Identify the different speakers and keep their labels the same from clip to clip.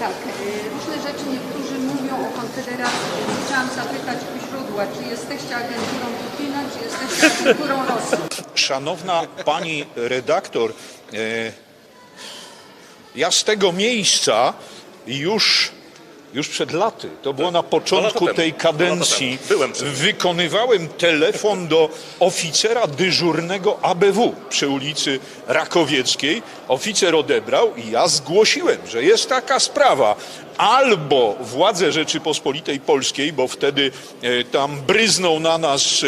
Speaker 1: Tak, y, różne rzeczy niektórzy mówią o Konfederacji. Chciałam zapytać u źródła, czy jesteście agenturą Putina, czy jesteście agenturą Rosji?
Speaker 2: Szanowna pani redaktor, e, ja z tego miejsca już, już przed laty, to było na początku tej kadencji, wykonywałem telefon do oficera dyżurnego ABW przy ulicy Rakowieckiej. Oficer odebrał i ja zgłosiłem, że jest taka sprawa. Albo władze Rzeczypospolitej Polskiej, bo wtedy e, tam bryznął na nas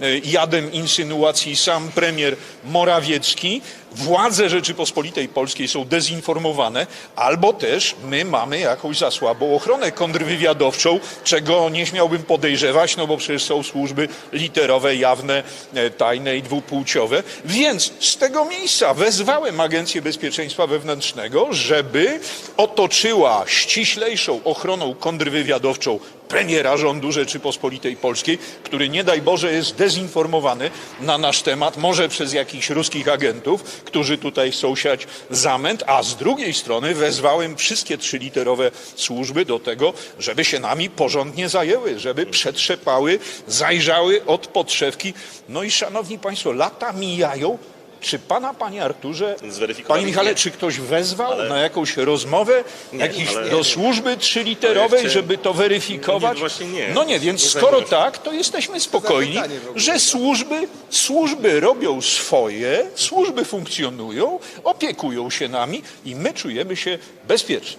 Speaker 2: e, e, jadem insynuacji sam premier Morawiecki, władze Rzeczypospolitej Polskiej są dezinformowane, albo też my mamy jakąś za słabą ochronę kontrwywiadowczą, czego nie śmiałbym podejrzewać, no bo przecież są służby literowe, jawne, e, tajne i dwupłciowe. Więc z tego miejsca wezwałem Agencję Bezpieczeństwa Wewnętrznego, żeby otoczyła ściślejszą ochroną kontrwywiadowczą premiera rządu Rzeczypospolitej Polskiej, który nie daj Boże jest dezinformowany na nasz temat, może przez jakichś ruskich agentów, którzy tutaj chcą siać zamęt, a z drugiej strony wezwałem wszystkie trzyliterowe służby do tego, żeby się nami porządnie zajęły, żeby przetrzepały, zajrzały od podszewki. No i szanowni państwo, lata mijają. Czy pana, panie Arturze, panie Michale,
Speaker 3: nie.
Speaker 2: czy ktoś wezwał
Speaker 3: Ale-
Speaker 2: na jakąś rozmowę
Speaker 3: Nie,
Speaker 2: jakiś,
Speaker 3: ale-
Speaker 2: do służby trzyliterowej, żeby to weryfikować?
Speaker 3: Nie, właśnie nie.
Speaker 2: No nie, więc
Speaker 3: Nie
Speaker 2: skoro tak, to jesteśmy spokojni, że
Speaker 4: no.
Speaker 2: służby, służby robią swoje, służby funkcjonują, opiekują się nami i my czujemy się bezpieczni.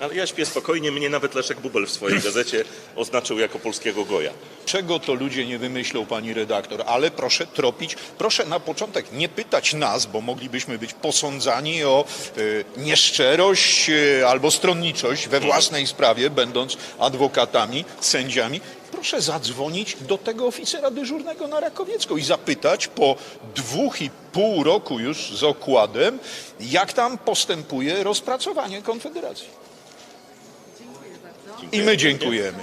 Speaker 3: Ale ja śpię spokojnie, mnie nawet Leszek Bubel w swojej gazecie oznaczył jako polskiego goja.
Speaker 2: Czego to ludzie nie wymyślą, pani redaktor, ale proszę tropić, proszę na początek nie pytać nas, bo moglibyśmy być posądzani o e, nieszczerość e, albo stronniczość we własnej sprawie, będąc adwokatami, sędziami. Proszę zadzwonić do tego oficera dyżurnego na Rakowiecką i zapytać po dwóch i pół roku już z okładem, jak tam postępuje rozpracowanie Konfederacji. I my dziękujemy.